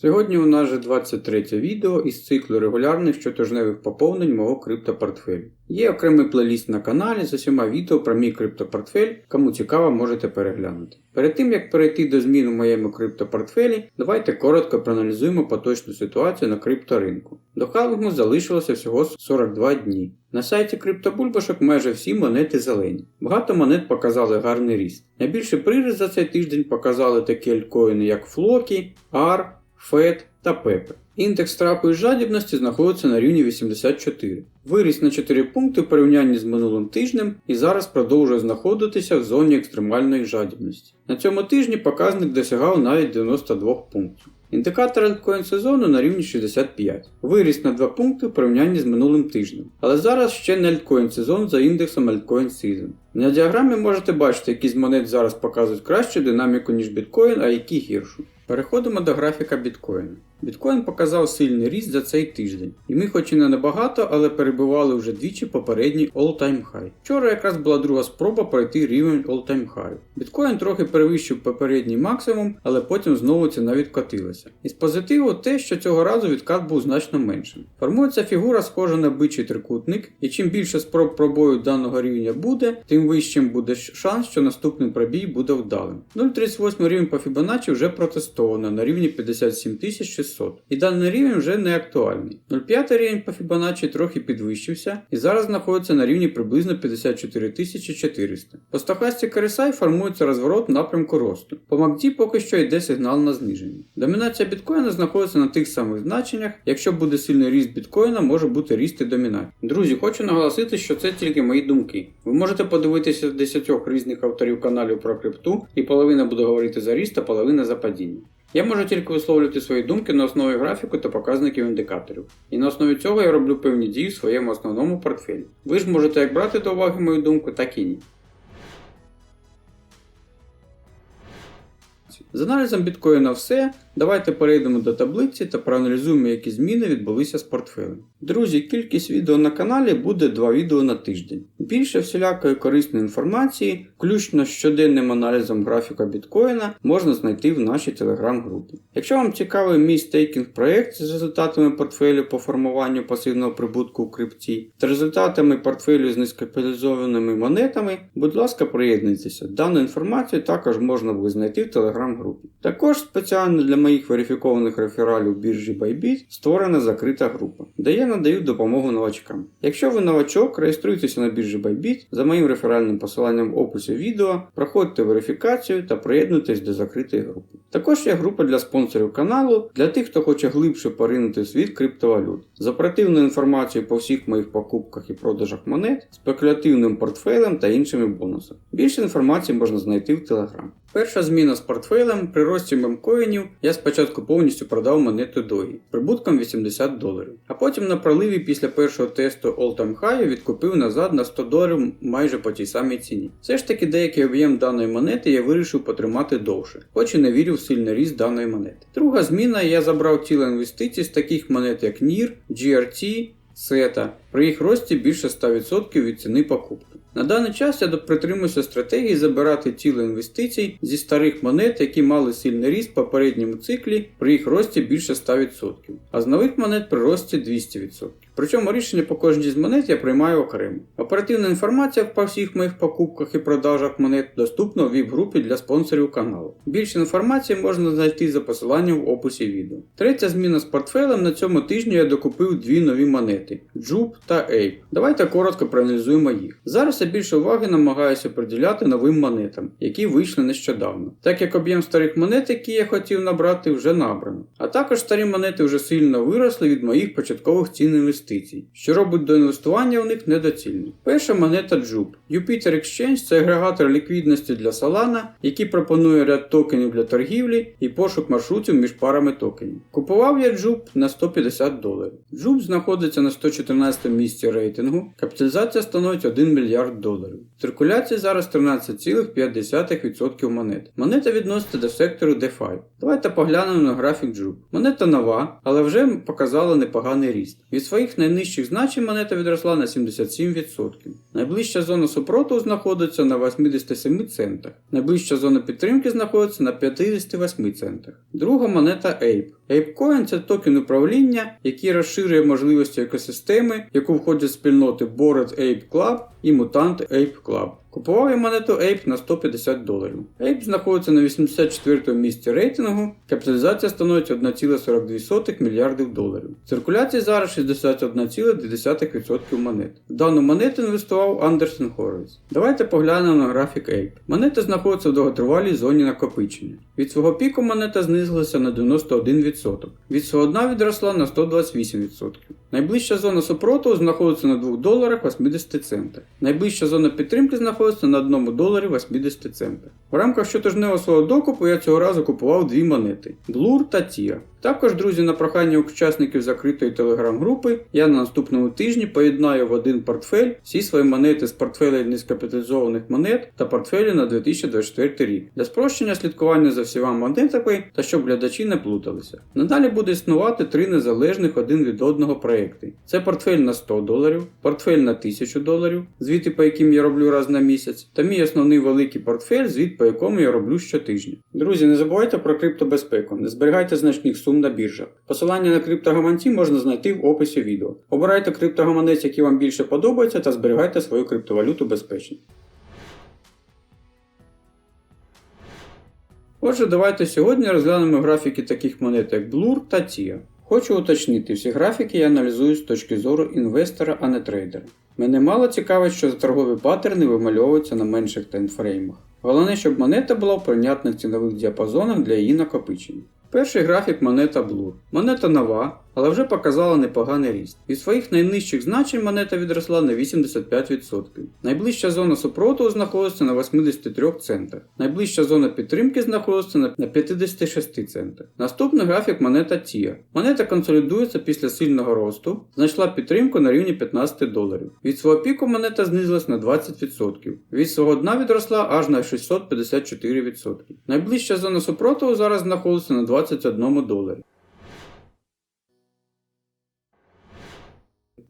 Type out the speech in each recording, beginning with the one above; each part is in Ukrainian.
Сьогодні у нас же 23 відео із циклу регулярних щотижневих поповнень мого криптопортфелю. Є окремий плейліст на каналі з усіма відео про мій криптопортфель, кому цікаво можете переглянути. Перед тим як перейти до змін у моєму криптопортфелі, давайте коротко проаналізуємо поточну ситуацію на крипторинку. До халвінгу залишилося всього 42 дні. На сайті криптобульбашок майже всі монети зелені. Багато монет показали гарний ріст. Найбільший приріст за цей тиждень показали такі альткоїни, як Флокі, AR, FED та Pepe. Індекс страху і жадібності знаходиться на рівні 84. Виріс на 4 пункти в порівнянні з минулим тижнем і зараз продовжує знаходитися в зоні екстремальної жадібності. На цьому тижні показник досягав навіть 92 пунктів. Індикатор альткоін сезону на рівні 65. Виріс на 2 пункти в порівнянні з минулим тижнем. Але зараз ще не альткоін сезон за індексом Altcoin Season. На діаграмі можете бачити, які з монет зараз показують кращу динаміку, ніж біткоін, а які гіршу. Переходимо до графіка біткоїна. Біткоін показав сильний ріст за цей тиждень, і ми хоч і не набагато, але перебували вже двічі попередній all-time high. Вчора якраз була друга спроба пройти рівень all-time high. Біткоін трохи перевищив попередній максимум, але потім знову ціна відкотилася. Із позитиву те, що цього разу відкат був значно меншим. Формується фігура, схожа на бичий трикутник, і чим більше спроб пробою даного рівня буде, тим вищим буде шанс, що наступний пробій буде вдалим. 0,38 рівень по Fibonacci вже протестовано на рівні 57 600, і даний рівень вже не актуальний. 0,5 рівень по Fibonacci трохи підвищився і зараз знаходиться на рівні приблизно 54 400. По стохасті RSI формується розворот в напрямку росту. По MACD поки що йде сигнал на зниження. Домінація біткоїна знаходиться на тих самих значеннях. Якщо буде сильний ріст біткоїна, може бути ріст і домінація. Друзі, хочу наголосити, що це тільки мої думки. Ви можете подивитися 10 різних авторів каналів про крипту, і половина буде говорити за ріст, а половина за падіння. Я можу тільки висловлювати свої думки на основі графіку та показників індикаторів. І на основі цього я роблю певні дії в своєму основному портфелі. Ви ж можете як брати до уваги мою думку, так і ні. З аналізом біткоїна все. Давайте перейдемо до таблиці та проаналізуємо, які зміни відбулися з портфелем. Друзі, кількість відео на каналі буде 2 відео на тиждень. Більше всілякої корисної інформації, включно з щоденним аналізом графіка біткоїна, можна знайти в нашій телеграм-групі. Якщо вам цікавий мій стейкінг проєкт з результатами портфелю по формуванню пасивного прибутку у крипті та результатами портфелю з низькокапіталізованими монетами, будь ласка, приєднуйтеся. Дану інформацію також можна буде знайти в телеграм-групі. Також спеціально для моїх верифікованих рефералів біржі Bybit створена закрита група, де я надаю допомогу новачкам. Якщо ви новачок, реєструйтеся на біржі Bybit за моїм реферальним посиланням в описі відео, проходьте верифікацію та приєднуйтесь до закритої групи. Також є група для спонсорів каналу, для тих, хто хоче глибше поринути світ криптовалют, з оперативною інформацією по всіх моїх покупках і продажах монет, спекулятивним портфелем та іншими бонусами. Більше інформації можна знайти в Telegram. Перша зміна з портфелем при рості мемкоїнів я спочатку повністю продав монету Догі прибутком 80 доларів, а потім на проливі після першого тесту All-Time High відкупив назад на 100 доларів майже по тій самій ціні. Все ж таки деякий об'єм даної монети я вирішив потримати довше, хоч і не вірю в сильний ріст даної монети. Друга зміна я забрав тіло інвестицій з таких монет як NIR, GRT, SETA, при їх рості більше 100% від ціни покупки. На даний час я притримуюся стратегії забирати тіло інвестицій зі старих монет, які мали сильний ріст в попередньому циклі при їх рості більше 100%, а з нових монет при рості 200%. Причому рішення по кожній з монет я приймаю окремо. Оперативна інформація по всіх моїх покупках і продажах монет доступна в віп-групі для спонсорів каналу. Більше інформації можна знайти за посиланням в описі відео. Третя зміна з портфелем на цьому тижні я докупив дві нові монети JUP та Ape. Давайте коротко проаналізуємо їх. Зараз я більше уваги намагаюся приділяти новим монетам, які вийшли нещодавно, так як об'єм старих монет, які я хотів набрати, вже набрано. А також старі монети вже сильно виросли від моїх початкових цін інвестицій, що робить до інвестування в них недоцільним. Перша монета JUP. Jupiter Exchange це агрегатор ліквідності для Solana, який пропонує ряд токенів для торгівлі і пошук маршрутів між парами токенів. Купував я JUP на 150 доларів. JUP знаходиться на 114 місці рейтингу, капіталізація становить 1 мільярд доларів. Циркуляція зараз 13,5% монет. Монета відноситься до сектору DeFi. Давайте поглянемо на графік JUP. Монета нова, але вже показала непоганий ріст. Від своїх найнижчих значень монета відросла на 77%. Найближча зона супротиву знаходиться на 87 центах. Найближча зона підтримки знаходиться на 58 центах. Друга монета Ape. ApeCoin – це токен управління, який розширює можливості екосистеми, яку входять спільноти Bored Ape Club і Mutant Ape Club. Купував я монету Ape на 150 доларів. Ape знаходиться на 84 місці рейтингу, капіталізація становить 1,42 мільярдів доларів. В циркуляції зараз 61,2% монет. В дану монету інвестував Андерсен Хоровіц. Давайте поглянемо на графік Ape. Монета знаходиться в довготривалій зоні накопичення. Від свого піку монета знизилася на 91%. Від свого дна відросла на 128%. Найближча зона супротиву знаходиться на 2 доларах 80 центах. Найближча зона підтримки знаходиться на 1 доларі 80 центах. В рамках щотижневого свого докупу я цього разу купував дві монети Blur та TIA. Також, друзі, на прохання учасників закритої телеграм-групи я на наступному тижні поєднаю в один портфель всі свої монети з портфеля низькокапіталізованих монет та портфелі на 2024 рік для спрощення слідкування за всіма монетами та щоб глядачі не плуталися. Надалі буде існувати три незалежних один від одного проекти. Це портфель на 100 доларів, портфель на 1000 доларів, звіти по яким я роблю раз на місяць, та мій основний великий портфель, звіт по якому я роблю щотижня. Друзі, не забувайте про криптобезпеку, не зберігайте значних сум на біржах. Посилання на криптогаманці можна знайти в описі відео. Обирайте криптогаманець, який вам більше подобається, та зберігайте свою криптовалюту безпечно. Отже, давайте сьогодні розглянемо графіки таких монет, як Blur та TIA. Хочу уточнити, всі графіки я аналізую з точки зору інвестора, а не трейдера. Мене мало цікавить, що торгові паттерни вимальовуються на менших таймфреймах. Головне, щоб монета була в прийнятних цінових діапазонах для її накопичення. Перший графік монета Blur. Монета нова, але вже показала непоганий ріст. Від своїх найнижчих значень монета відросла на 85%. Найближча зона супротиву знаходиться на 83 центах. Найближча зона підтримки знаходиться на 56 центах. Наступний графік монета TIA. Монета консолідується після сильного росту, знайшла підтримку на рівні 15 доларів. Від свого піку монета знизилась на 20%. Від свого дна відросла аж на 654%. Найближча зона супротиву зараз знаходиться на 21 доларі.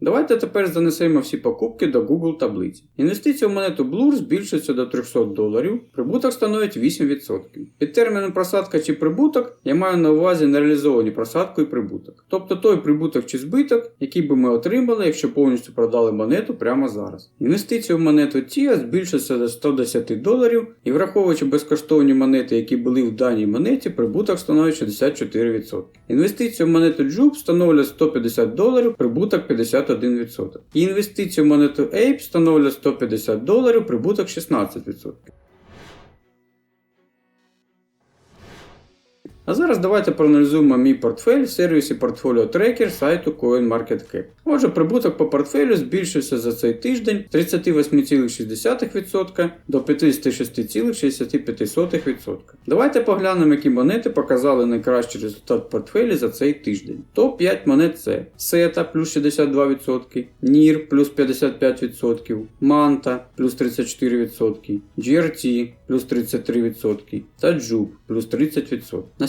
Давайте тепер занесемо всі покупки до Google таблиці. Інвестиція в монету Blur збільшується до 300 доларів, прибуток становить 8%. Під терміном просадка чи прибуток я маю на увазі нереалізовані просадку і прибуток. Тобто той прибуток чи збиток, який би ми отримали, якщо повністю продали монету прямо зараз. Інвестиція в монету TIA збільшиться до 110 доларів і враховуючи безкоштовні монети, які були в даній монеті, прибуток становить 64%. Інвестиція в монету Jup становлять 150 доларів, прибуток 51%. І інвестиція в монету Ape становлять 150 доларів, прибуток 16%. А зараз давайте проаналізуємо мій портфель в сервісі Portfolio Tracker сайту CoinMarketCap. Отже, прибуток по портфелю збільшився за цей тиждень з 38,6% до 56,65%. Давайте поглянемо, які монети показали найкращий результат портфелі за цей тиждень. Топ-5 монет це SETA плюс 62%, NIR плюс 55%, Manta плюс 34%, GRT плюс 33% та JUP плюс 30%.